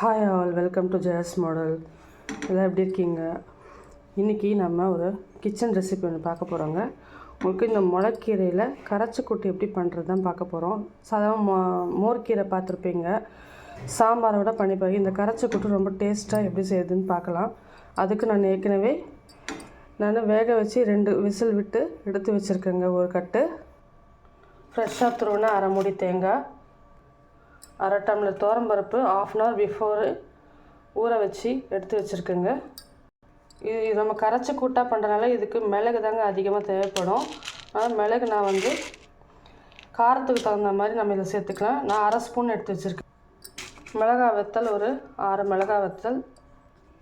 Hi all welcome to Jayas model எல்லாம் எப்படி இருக்கீங்க? இன்றைக்கி நம்ம ஒரு கிச்சன் ரெசிபி ஒன்று பார்க்க போகிறோங்க உங்களுக்கு இந்த முளைக்கீரையில் கரைச்சி கூட்டு எப்படி பண்ணுறது தான் பார்க்க போகிறோம் சாதாரண மோ மோர்க்கீரை பார்த்துருப்பீங்க. சாம்பாரை விட பண்ணி பாருங்க. இந்த கரைச்சி கூட்டு ரொம்ப டேஸ்ட்டாக எப்படி செய்யுதுன்னு பார்க்கலாம். அதுக்கு நான் ஏற்கனவே நான் வேக வச்சு ரெண்டு விசில் விட்டு எடுத்து வச்சுருக்கேங்க ஒரு கட்டு. ஃப்ரெஷ்ஷாக துருவின அரை மூடி தேங்காய். அரை டம்ளர் துவரம்பருப்பு ஆஃப் அன் ஹவர் பிஃபோரு ஊற வச்சு எடுத்து வச்சுருக்கேங்க. இது இது நம்ம கரைச்சி கூட்டாக பண்ணுறனால இதுக்கு மிளகு தாங்க அதிகமாக தேவைப்படும். ஆனால் மிளகு நான் வந்து காரத்துக்கு தகுந்த மாதிரி நம்ம இதில் சேர்த்துக்கலாம். நான் அரை ஸ்பூன் எடுத்து வச்சுருக்கேன். மிளகாய் வத்தல் ஒரு ஆறு மிளகாய் வத்தல்.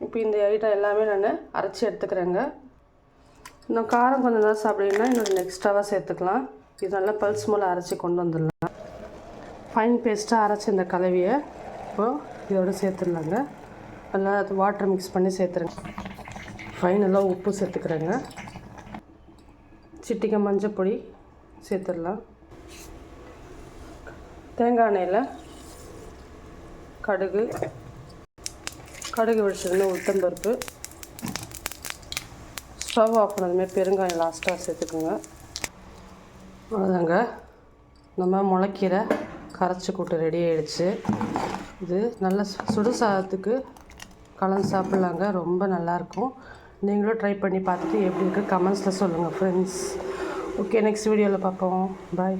இப்போ இந்த ஐட்டம் எல்லாமே நான் அரைச்சி எடுத்துக்கிறேங்க. இன்னும் காரம் கொஞ்சம் தான் சாப்பிட்டீங்கன்னா இன்னும் எக்ஸ்ட்ராவாக சேர்த்துக்கலாம். இது நல்லா பல்ஸ் மூலம் அரைச்சி கொண்டு வந்துடலாம். ஃபைன் பேஸ்ட்டாக அரைச்ச இந்த கலவையை இப்போது இதோட சேர்த்துடலாங்க. நல்லா அது வாட்டர் மிக்ஸ் பண்ணி சேர்த்துருங்க. ஃபைனலாக உப்பு சேர்த்துக்கிறேங்க. சிட்டிக்கை மஞ்சள் பொடி சேர்த்துடலாம். தேங்காய் எண்ணெயில் கடுகு கடுகு வெடிச்சிருந்து உளுத்தம்பருப்பு. ஸ்டவ் ஆஃப் பண்ணதுமே பெருங்காயம் லாஸ்ட்டாக சேர்த்துக்குங்க. அவ்வளோதாங்க நம்ம முளைக்கீரை கரைச்சி கூட்டு ரெடி ஆயிடுச்சு. இது நல்ல சு- சுடு சாதத்துக்கு கலந்து சாப்பிட்லாங்க. ரொம்ப நல்லாயிருக்கும். நீங்களும் ட்ரை பண்ணி பார்த்துட்டு எப்படி இருக்குது கமெண்ட்ஸில் சொல்லுங்கள் ஃப்ரெண்ட்ஸ் ஓகே நெக்ஸ்ட் வீடியோவில் பார்ப்போம். பாய்